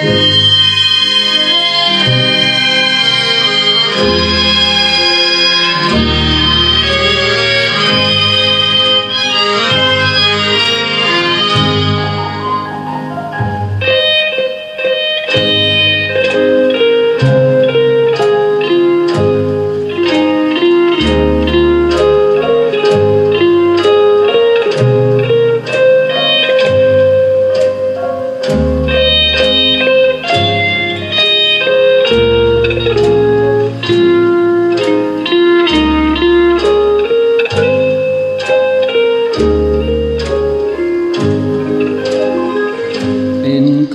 เ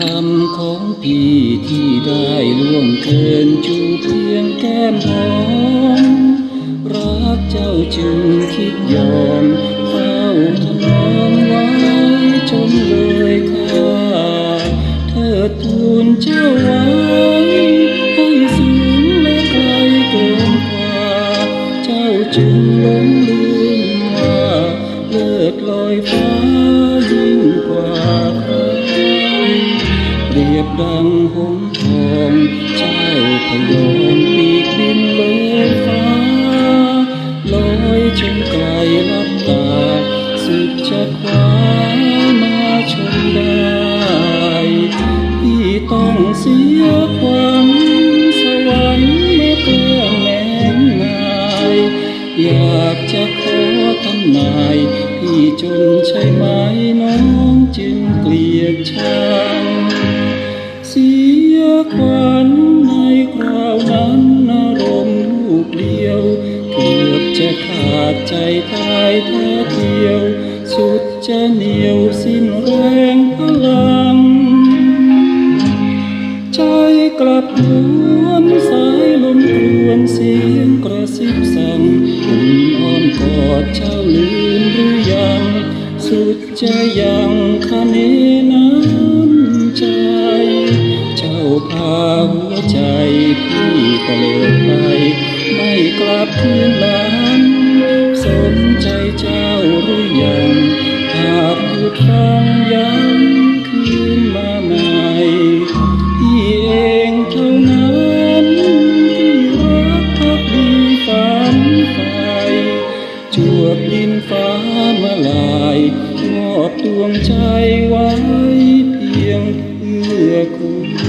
รรมของพี่ที่ได้ล่วงเกินจูเพียงแก้มหอมรักเจ้าจึงคิดยอมเฝ้าทนอมไว้จนเลยค่าเธอทูลเจ้าไว้ให้สูงและไกลเกินกว่าเจ้าจึงหลงลืมว่าเลิศลอยฟ้า ดังหงทองเจ้าพยอมปีกบินเลยฟ้าลอยจนไกลลับตาสุดจะคว้ามาชมได้พี่ต้องเสียความสวรรค์มาเพื่อแมงนายอยากจะขอทำนายพี่จนใช่ไหมน้องจึงเกลียดชัง สียขวัญในคราวนั้นอารมณ์ลูกเดียวเกือบจะขาดใจตายแท้เดียว สุดจะเหนียวสิ้นแรงพลัง ใจกลับหวนสายลมกรวนเสียงกระซิบสั่งอุ่นอ้อมกอดเจ้าลืมหรือยัง สุดจะยังคะเนน้ำใจเจ้า พาหัวใจพี่ตะเลิดไป ไม่กลับคืนหลังสนใจเจ้าหรือยังหากหยุดฟังยังคืนมาใหม่พี่เองเท่านั้นที่รักพักดีฝันไฟจวบดินฟ้ามาลายมอบดวงใจไว้เพียงเพื่อคุณ